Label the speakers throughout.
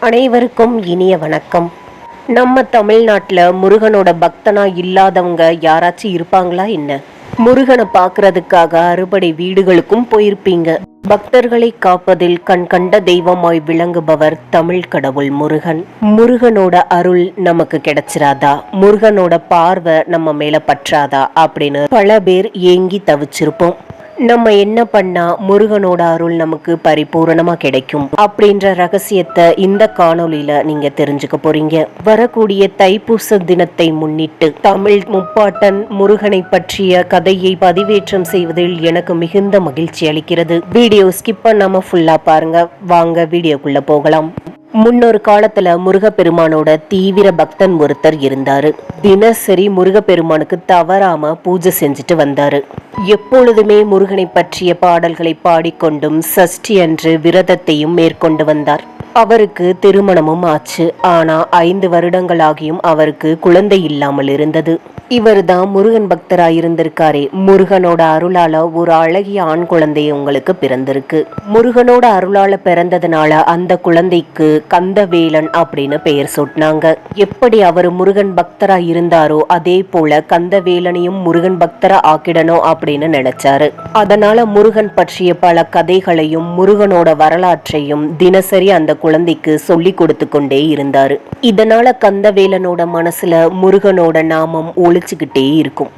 Speaker 1: அனைவருக்கும் இனிய வணக்கம். நம்ம தமிழ்நாட்டில் முருகனோட பக்தனா இல்லாதவங்க யாராச்சும் இருப்பாங்களா என்ன? முருகனை பார்க்கறதுக்காக அறுபடை வீடுகளுக்கும் போயிருப்பீங்க. பக்தர்களை காப்பதில் கண் கண்ட தெய்வமாய் விளங்குபவர் தமிழ் கடவுள் முருகன். முருகனோட அருள் நமக்கு கிடைச்சிராதா? முருகனோட பார்வை நம்ம மேல பற்றாதா? அப்படின்னு பல பேர் ஏங்கி தவிச்சிருப்போம். நம்ம என்ன பண்ணா முருகனோட அருள் நமக்கு பரிபூரணமா கிடைக்கும் அப்படின்ற ரகசியத்தை இந்த காணொளியில நீங்க தெரிஞ்சுக்க போறீங்க. வரக்கூடிய தைப்பூச தினத்தை முன்னிட்டு தமிழ் முப்பாட்டன் முருகனை பற்றிய கதையை பதிவேற்றம் செய்வதில் எனக்கு மிகுந்த மகிழ்ச்சி அளிக்கிறது. வீடியோ ஸ்கிப் பண்ணாம ஃபுல்லா பாருங்க. வாங்க வீடியோக்குள்ள போகலாம். முன்னொரு காலத்துல முருகப்பெருமானோட தீவிர பக்தன் ஒருத்தர் இருந்தாரு. தினசரி முருகப்பெருமானுக்கு தவறாம பூஜை செஞ்சுட்டு வந்தாரு. எப்பொழுதுமே முருகனை பற்றிய பாடல்களை பாடிக்கொண்டும் சஷ்டி அன்று விரதத்தையும் மேற்கொண்டு வந்தார். அவருக்கு திருமணமும் ஆச்சு. ஆனா ஐந்து வருடங்களாகியும் அவருக்கு குழந்தை இல்லாமல் இருந்தது. இவர் தான் முருகன் பக்தராய் இருந்திருக்காரே முருகனோட அருளால ஒரு அழகிய ஆண் குழந்தை உங்களுக்கு பிறந்திருக்கு. முருகனோட அருளால பிறந்ததுனால அந்த குழந்தைக்கு கந்தவேலன் அப்படின்னு பெயர் சூட்டினாங்க. எப்படி அவர் முருகன் பக்தரா இருந்தாரோ அதே போல கந்தவேலனையும் முருகன் பக்தரா ஆக்கிடணும் அப்படின்னு நினைச்சாரு. அதனால முருகன் பற்றிய பல கதைகளையும் முருகனோட வரலாற்றையும் தினசரி அந்த குழந்தைக்கு சொல்லி கொடுத்து கொண்டே இருந்தாரு. இதனால கந்தவேலனோட மனசுல முருகனோட நாமம் ஒழிச்சுக்கிட்டே இருக்கும்.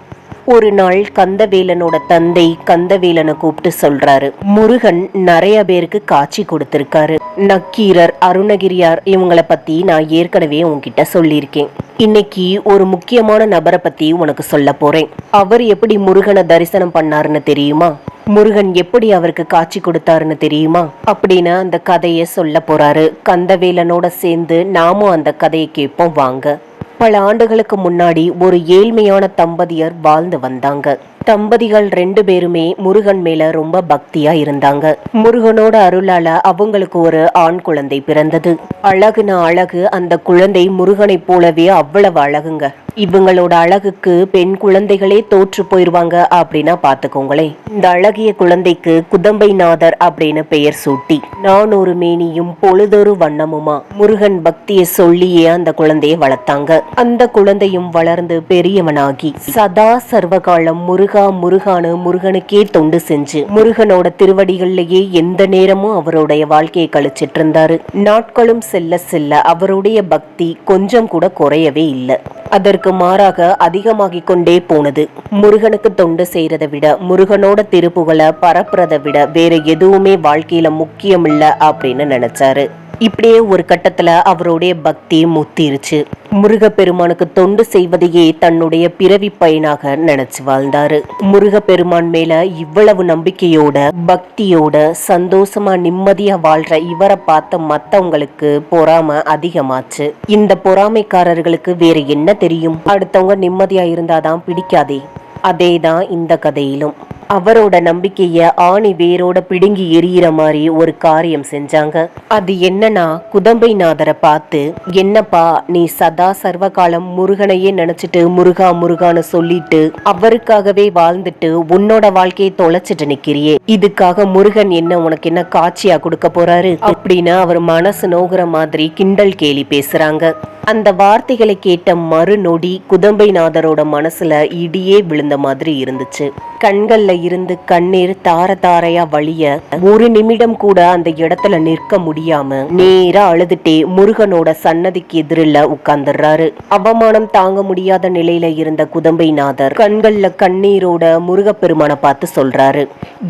Speaker 1: ஒரு நாள் கந்தவேலனோட தந்தை கந்தவேலனை கூப்பிட்டு சொல்றாரு முருகன் நிறைய பேருக்கு காட்சி கொடுத்திருக்காரு. நக்கீரர் அருணகிரியார் இவங்களை பத்தி நான் ஏற்கனவே உங்ககிட்ட சொல்லியிருக்கேன். இன்னைக்கு ஒரு முக்கியமான நபரை பத்தி உனக்கு சொல்ல போறேன். அவர் எப்படி முருகனை தரிசனம் பண்ணாருன்னு தெரியுமா? முருகன் எப்படி அவருக்கு காட்சி கொடுத்தாருன்னு தெரியுமா? அப்படின்னு அந்த கதையை சொல்ல போறாரு. கந்தவேலனோட சேர்ந்து நாமும் அந்த கதையை கேட்போம் வாங்க. பல ஆண்டுகளுக்கு முன்னாடி ஒரு ஏழ்மையான தம்பதியர் வாழ்ந்து வந்தாங்க. தம்பதிகள் ரெண்டு பேருமே முருகன் மேல ரொம்ப பக்தியா இருந்தாங்க. முருகனோட அருளால அவங்களுக்கு ஒரு ஆண் குழந்தை பிறந்தது. அழகுன அழகு அந்த குழந்தை முருகனைப் போலவே அவ்வளவு அழகுங்க. இவங்களோட அழகுக்கு பெண் குழந்தைகளே தோற்று போயிருவாங்க அப்படின்னா பாத்துக்கோங்களேன் இந்த அழகிய குழந்தைக்கு குதம்பை நாதர் அப்படின்னு பெயர் சூட்டி. நான் ஒரு மேனியும் பொழுதொரு வண்ணமுமா. முருகன் பக்தியை சொல்லியே அந்த குழந்தையை வளர்த்தாங்க. அந்த குழந்தையும் வளர்ந்து பெரியவனாகி. சதா சர்வகாலம் முருகா முருகானு முருகனுக்கே தொண்டு செஞ்சு. முருகனோட திருவடிகள்லயே எந்த நேரமும் அவருடைய வாழ்க்கையை கழிச்சிட்டு இருந்தாரு. நாட்களும் செல்ல செல்ல அவருடைய பக்தி கொஞ்சம் கூட குறையவே இல்லை. அதற்கு மாறாக அதிகமாகிக் கொண்டே போனது. முருகனுக்கு தொண்டு செய்யறதை விட முருகனோட திருப்புகளை பரப்புறதை விட வேற எதுவுமே வாழ்க்கையில முக்கியமில்ல அப்படின்னு நினைச்சாரு. இப்படியே ஒரு கட்டத்துல அவருடைய பக்தி முத்திருச்சு. முருகப்பெருமானுக்கு தொண்டு செய்வதையே தன்னுடைய பிறவி பயனாக நினைச்சு வாழ்ந்தாரு. முருகப்பெருமான் மேல இவ்வளவு நம்பிக்கையோட பக்தியோட சந்தோஷமா நிம்மதியா வாழ்ற இவரை பார்த்த மத்தவங்களுக்கு பொறாம அதிகமாச்சு. இந்த பொறாமைக்காரர்களுக்கு வேற என்ன தெரியும்? அடுத்தவங்க நிம்மதியா இருந்தாதான் பிடிக்காதே. அதேதான் இந்த கதையிலும். அவரோட நம்பிக்கைய ஆணி வேரோட பிடுங்கி எரியிற மாதிரி ஒரு காரியம் செஞ்சாங்க. அது என்னன்னா குதம்பைநாதரை பார்த்து என்னப்பா நீ சதா சர்வகாலம் முருகனையே நினைச்சிட்டு முருகா முருகான்னு சொல்லிட்டு அவருக்காகவே வாழ்ந்துட்டு உன்னோட வாழ்க்கையை தொலைச்சிட்டு நிக்கிறியே. இதுக்காக முருகன் என்ன உனக்கு என்ன காட்சியா கொடுக்க போறாரு? அப்படின்னு அவர் மனசு நோகுற மாதிரி கிண்டல் கேலி பேசுறாங்க. அந்த வார்த்தைகளை கேட்ட மறுநொடி குதம்பைநாதரோட மனசுல இடியே விழுந்த மாதிரி இருந்துச்சு. கண்கள்ல இருந்து கண்ணீர் தார தாரையா வழிய ஒரு நிமிடம் கூட அந்த இடத்துல நிற்க முடியாம நேரா அழுதுட்டே முருகனோட சன்னதிக்கு எதிரில உட்கார்ந்துடுறாரு. அவமானம் தாங்க முடியாத நிலையில இருந்த குதம்பைநாதர் கண்கள்ல கண்ணீரோட முருகப்பெருமான பார்த்து சொல்றாரு.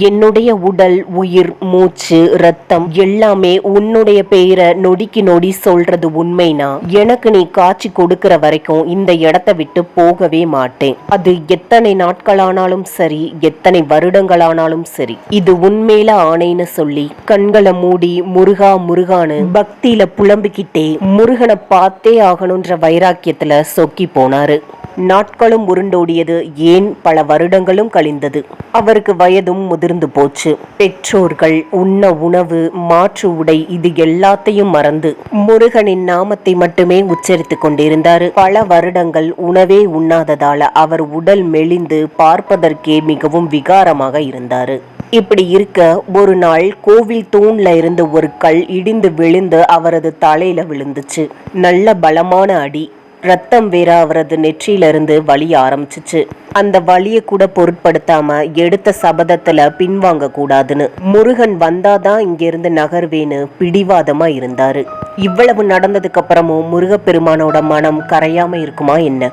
Speaker 1: என்னுடைய உடல் உயிர் மூச்சு ரத்தம் எல்லாமே உன்னுடைய பெயரை நொடிக்கு நொடி சொல்றது உண்மைனா எனக்கு நீ காட்சி கொடுக்கிற வரைக்கும் இந்த இடத்தை விட்டு போகவே மாட்டேன். அது எத்தனை நாட்களானாலும் சரி எத்தனை வருடங்களானாலும் சரி. இது உண்மையில ஆணைன்னு சொல்லி கண்களை மூடி முருகா முருகான்னு பக்தியில புலம்பிக்கிட்டே முருகனை பார்த்தே ஆகணும்ன்ற வைராக்கியத்துல சொக்கி போனாரு. நாட்களும் உருண்டோடியது. ஏன் பல வருடங்களும் கழிந்தது. அவருக்கு வயதும் முதிர்ந்து போச்சு. பெற்றோர்கள் உண்ண உணவு மாற்று உடை இது எல்லாத்தையும் மறந்து முருகனின் நாமத்தை மட்டுமே உச்சரித்துக் கொண்டிருந்தார். பல வருடங்கள் உணவே உண்ணாததால அவர் உடல் மெலிந்து பார்ப்பதற்கே மிகவும் விகாரமாக இருந்தார். இப்படி இருக்க ஒரு நாள் கோவில் தூண்ல இருந்து ஒரு கல் இடிந்து விழுந்து அவரது தலையில விழுந்துச்சு. நல்ல பலமான அடி. ரத்தம் வேற அவரது நெற்றியிலிருந்து வலிய ஆரம்பிச்சிச்சு. அந்த வழியை கூட பொருட்படுத்தாம எடுத்த சபதத்துல பின்வாங்க கூடாதுன்னு முருகன் வந்தாதான் இங்கிருந்து நகர்வேன்னு பிடிவாதமா இருந்தாரு. இவ்வளவு நடந்ததுக்கு அப்புறமும் முருகப்பெருமானோட மனம் கரையாம இருக்குமா என்ன?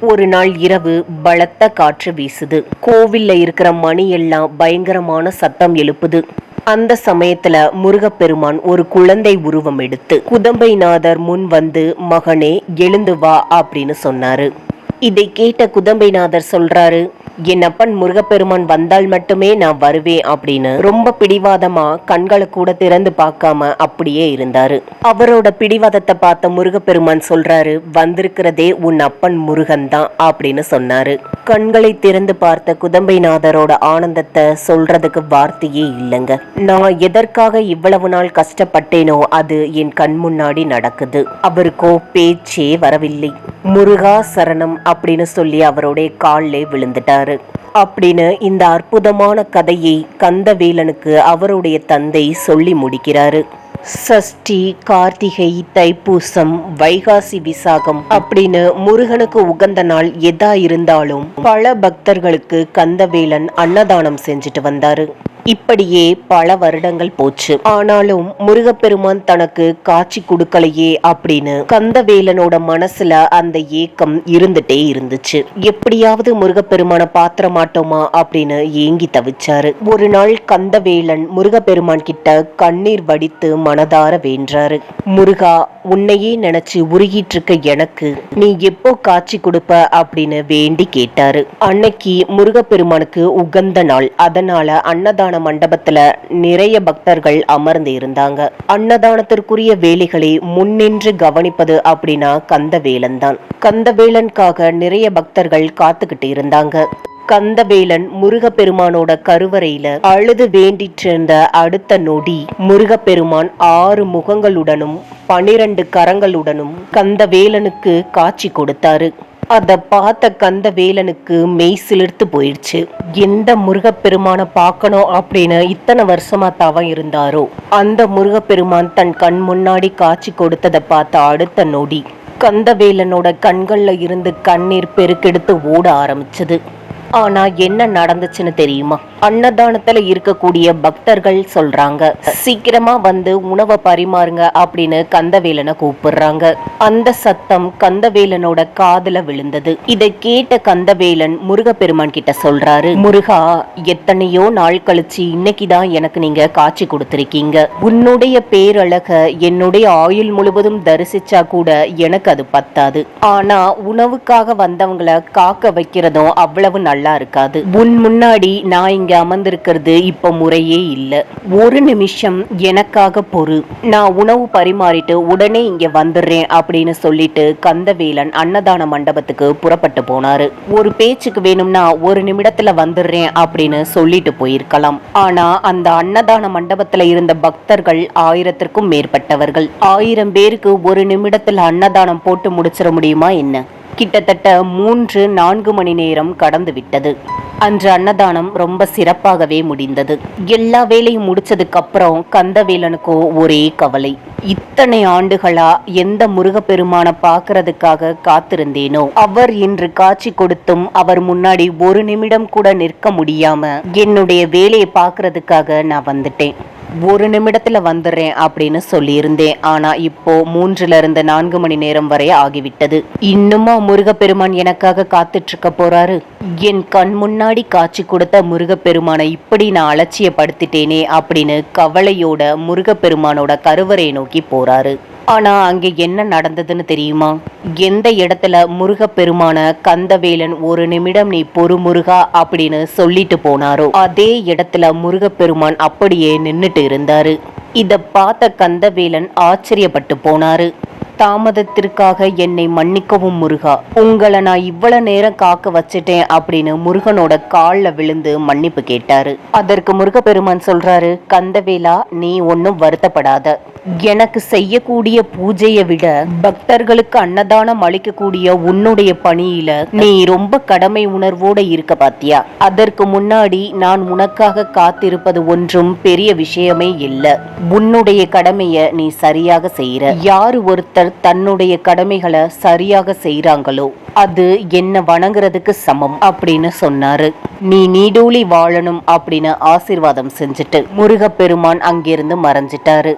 Speaker 1: ஒரு நாள் இரவு பலத்த காற்று வீசுது. கோவில்ல இருக்கிற மணி எல்லாம் பயங்கரமான சத்தம் எழுப்புது. அந்த சமயத்துல முருகப்பெருமான் ஒரு குழந்தை உருவம் எடுத்து குதம்பைநாதர் முன் வந்து மகனே எழுந்து வா அப்படின்னு சொன்னாரு. இதை கேட்ட குதம்பைநாதர் சொல்றாரு என் அப்பன் முருகப்பெருமான் வந்தால் மட்டுமே நான் வருவேன் அப்படின்னு ரொம்ப பிடிவாதமா கண்களை கூட திறந்து பார்க்காம அப்படியே இருந்தாரு. அவரோட பிடிவாதத்தை பார்த்த முருகப்பெருமான் சொல்றாரு வந்திருக்கிறதே உன் அப்பன் முருகன் தான் அப்படின்னு சொன்னாரு. கண்களை திறந்து பார்த்த குதம்பைநாதரோட ஆனந்தத்தை சொல்றதுக்கு வார்த்தையே இல்லைங்க. நான் எதற்காக இவ்வளவு நாள் கஷ்டப்பட்டேனோ அது என் கண் முன்னாடி நடக்குது. அவருக்கோ பேச்சே வரவில்லை. முருகா சரணம் அப்படின்னு சொல்லி அவருடைய காலிலே விழுந்துட்டாரு. அப்படின்னு இந்த அற்புதமான கதையை கந்தவேலனுக்கு அவருடைய தந்தை சொல்லி முடிக்கிறாரு. சஷ்டி கார்த்திகை தைப்பூசம் வைகாசி விசாகம் அப்படின்னு முருகனுக்கு உகந்த நாள் எதா இருந்தாலும் பல பக்தர்களுக்கு கந்தவேலன் அன்னதானம் செஞ்சுட்டு வந்தாரு. இப்படியே பல வருடங்கள் போச்சு. ஆனாலும் முருகப்பெருமான் தனக்கு காட்சி கொடுக்கலையே அப்படின்னு கந்தவேலனோட மனசுல அந்த ஏக்கம் இருந்துட்டே இருந்துச்சு. எப்படியாவது முருகப்பெருமான பாத்திர மாட்டோமா அப்படின்னு ஏங்கி தவிச்சாரு. ஒரு நாள் கந்தவேலன் முருகப்பெருமான் கிட்ட கண்ணீர் வடித்து மனதார வேண்டாரு. முருகா உன்னையே நினைச்சு உருகிட்டு இருக்க எனக்கு நீ எப்போ காட்சி கொடுப்ப? அப்படின்னு வேண்டி கேட்டாரு. அன்னைக்கு முருகப்பெருமானுக்கு உகந்த நாள். அதனால அன்னதான மண்டபத்துல நிறைய பக்தர்கள் அமர்ந்து இருந்தாங்க. அன்னதானத்திற்குரிய வேலைகளை முன்னின்று கவனிப்பது அப்படின்னா கந்தவேலன் தான் கந்தவேலனுக்காக நிறைய பக்தர்கள் காத்துக்கிட்டு இருந்தாங்க. கந்தவேலன் முருகப்பெருமானோட கருவறையில அழுது வேண்டிட்டிருந்த அடுத்த நொடி முருகப்பெருமான் ஆறு முகங்களுடனும் பனிரெண்டு கரங்களுடனும் கந்தவேலனுக்கு காட்சி கொடுத்தாரு. அதை பார்த்த கந்தவேலனுக்கு மெய் சிலிர்த்து போயிடுச்சு. எந்த முருகப்பெருமானை பார்க்கணும் அப்படின்னு இத்தனை வருஷமா தவம் இருந்தாரோ அந்த முருகப்பெருமான் தன் கண் முன்னாடி காட்சி கொடுத்ததை பார்த்த அடுத்த நொடி கந்தவேலனோட கண்கள்ல இருந்து கண்ணீர் பெருக்கெடுத்து ஓட ஆரம்பிச்சது. ஆனா என்ன நடந்துச்சுன்னு தெரியுமா? அன்னதானத்துல இருக்கக்கூடிய பக்தர்கள் சொல்றாங்க சீக்கிரமா வந்து உணவை பரிமாறுங்க அப்படின்னு கந்தவேலனை கூப்பிடுறாங்க. அந்த சத்தம் கந்தவேலனோட காதுல விழுந்தது. இதை கேட்ட கந்தவேலன் முருகப்பெருமான் கிட்ட சொல்றாரு முருகா எத்தனையோ நாள் கழிச்சு இன்னைக்குதான் எனக்கு நீங்க காட்சி கொடுத்திருக்கீங்க. உன்னுடைய பேரழக என்னுடைய ஆயுள் முழுவதும் தரிசிச்சா கூட எனக்கு அது பத்தாது. ஆனா உணவுக்காக வந்தவங்களை காக்க வைக்கிறதும் அவ்வளவு நல்ல இருக்காது. உன் முன்னாடி நான் இங்க அமர்ந்திருக்கிறது இப்ப முறையே இல்ல. ஒரு நிமிஷம் எனக்காக பொறு. நான் உணவு பரிமாறிட்டு உடனே இங்க வந்துடுறேன் அப்படின்னு சொல்லிட்டு கந்தவேலன் அன்னதான மண்டபத்துக்கு புறப்பட்டு போனாரு. ஒரு பேச்சுக்கு வேணும்னா ஒரு நிமிடத்துல வந்துடுறேன் அப்படின்னு சொல்லிட்டு போயிருக்கலாம். ஆனா அந்த அன்னதான மண்டபத்துல இருந்த பக்தர்கள் ஆயிரத்திற்கும் மேற்பட்டவர்கள். ஆயிரம் பேருக்கு ஒரு நிமிடத்துல அன்னதானம் போட்டு முடிச்சிட முடியுமா என்ன? கிட்டத்தட்ட மூன்று நான்கு மணி நேரம் கடந்துவிட்டது அன்று அன்னதானம் ரொம்ப சிறப்பாகவே முடிந்தது. எல்லா வேலையும் முடிச்சதுக்கு அப்புறம் கந்தவேலனுக்கோ ஒரே கவலை. இத்தனை ஆண்டுகளா எந்த முருகப்பெருமான பார்க்கறதுக்காக காத்திருந்தேனோ? அவர் இன்று காட்சி கொடுத்தும் அவர் முன்னாடி ஒரு நிமிடம் கூட நிற்க முடியாம என்னுடைய வேலையை பார்க்கறதுக்காக நான் வந்துட்டேன். ஒரு நிமிடத்தில் வந்துடுறேன் அப்படின்னு சொல்லியிருந்தேன். ஆனால் இப்போ மூன்றுல இருந்து நான்கு மணி நேரம் வரை ஆகிவிட்டது. இன்னுமா முருகப்பெருமான் எனக்காக காத்துட்டு இருக்க போறாரு? என் கண் முன்னாடி காட்சி கொடுத்த முருகப்பெருமானை இப்படி நான் அலட்சியப்படுத்திட்டேனே அப்படின்னு கவலையோட முருகப்பெருமானோட கருவறையை நோக்கி போறாரு. ஆனா அங்க என்ன நடந்ததுன்னு தெரியுமா? எந்த இடத்துல முருகப்பெருமான கந்தவேலன் ஒரு நிமிடம் நீ பொறு முருகா அப்படின்னு சொல்லிட்டு போனாரோ அதே இடத்துல முருகப்பெருமான் அப்படியே நின்னுட்டு இருந்தாரு. இத பார்த்த கந்தவேலன் ஆச்சரியப்பட்டு போனாரு. தாமதத்திற்காக என்னை மன்னிக்கவும் முருகா. உங்களை நான் இவ்வளவு நேரம் காக்க வச்சிட்டேன் அப்படின்னு முருகனோட காலில் விழுந்து மன்னிப்பு கேட்டாரு. அதற்கு முருகப்பெருமான் சொல்றாரு கந்தவேலா நீ ஒன்னும் வருத்தப்படாத. எனக்கு செய்யக்கூடிய பூஜையை விட பக்தர்களுக்கு அன்னதானம் அளிக்கக்கூடிய உன்னுடைய பணியில நீ ரொம்ப கடமை உணர்வோட இருக்க பாத்தியா? அதற்கு முன்னாடி நான் உனக்காக காத்திருப்பது ஒன்றும் பெரிய விஷயமே இல்ல. உன்னுடைய கடமைய நீ சரியாக செய்யற யாரு ஒருத்தர் தன்னுடைய கடமைகளை சரியாக செய்யறாங்களோ அது என்ன வணங்குறதுக்கு சமம் அப்படின்னு சொன்னாரு. நீ நீடூழி வாழணும் அப்படின்னு ஆசிர்வாதம் செஞ்சுட்டு முருகப்பெருமான் அங்கிருந்து மறைஞ்சிட்டாரு.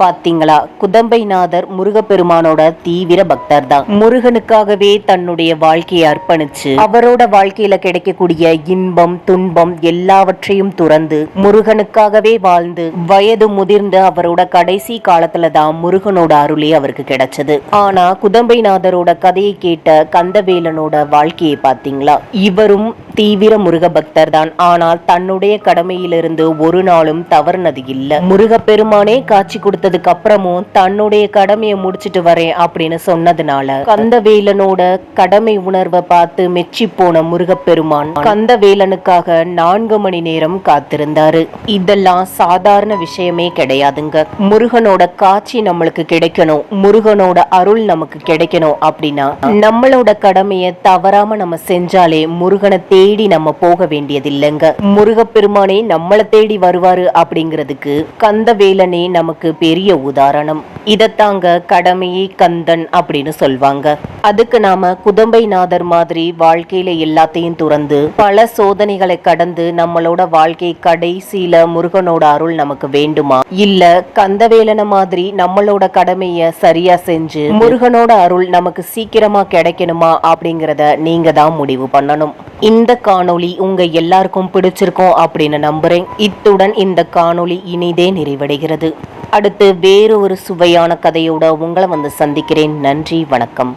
Speaker 1: பாத்தீங்களா? குதம்பைநாதர் முருகப்பெருமானோட தீவிர பக்தர் தான் முருகனுக்காகவே தன்னுடைய வாழ்க்கையை அர்ப்பணிச்சு அவரோட வாழ்க்கையில கிடைக்கக்கூடிய இன்பம் துன்பம் எல்லாவற்றையும் துறந்து முருகனுக்காகவே வாழ்ந்து வயது முதிர்ந்த அவரோட கடைசி காலத்துல தான் முருகனோட அருளே அவருக்கு கிடைச்சது. ஆனா குதம்பைநாதரோட கதையை கேட்ட கந்தவேலனோட வாழ்க்கையை பாத்தீங்களா? இவரும் தீவிர முருக பக்தர் தான் ஆனால் தன்னுடைய கடமையிலிருந்து ஒரு நாளும் தவறுனது இல்ல. முருகப்பெருமானே காட்சி கொடுத்ததுக்கு அப்புறமும் தன்னுடைய கடமையை முடிச்சிட்டு வரேன் அப்படின்னு சொன்னதுனால கந்தவேலனோட கடமை உணர்வை பார்த்து மெச்சி போன முருகப்பெருமான் கந்தவேலனுக்காக நான்கு மணி நேரம் காத்திருந்தாரு. இதெல்லாம் சாதாரண விஷயமே கிடையாதுங்க. முருகனோட காட்சி நம்மளுக்கு கிடைக்கணும். முருகனோட அருள் நமக்கு கிடைக்கணும் அப்படின்னா நம்மளோட கடமையை தவறாம நம்ம செஞ்சாலே முருகனை தேடி நம்ம போக வேண்டியதில்லைங்க. முருகப்பெருமானே நம்மளை தேடி வருவாரு அப்படிங்கிறதுக்கு கந்தவேலனே நமக்கு பெரிய உதாரணம். இதத்தாங்க கடமையே கந்தன் அப்படின்னு சொல்வாங்க. அதுக்கு நாம குதம்பைநாதர் மாதிரி வாழ்க்கையில எல்லாத்தையும் துறந்து பல சோதனைகளை கடந்து நம்மளோட வாழ்க்கை கடைசியில முருகனோட அருள் நமக்கு வேண்டுமா? இல்ல கந்தவேலன மாதிரி நம்மளோட கடமைய சரியா செஞ்சு முருகனோட அருள் நமக்கு சீக்கிரமா கிடைக்கணுமா அப்படிங்கறத நீங்க தான் முடிவு பண்ணணும். இந்த காணொளி உங்க எல்லாருக்கும் பிடிச்சிருக்கும் அப்படின்னு நம்புறேன். இத்துடன் இந்த காணொளி இனிதே நிறைவடைகிறது. அடுத்து வேறு ஒரு சுவையான கதையோட உங்களை வந்து சந்திக்கிறேன். நன்றி வணக்கம்.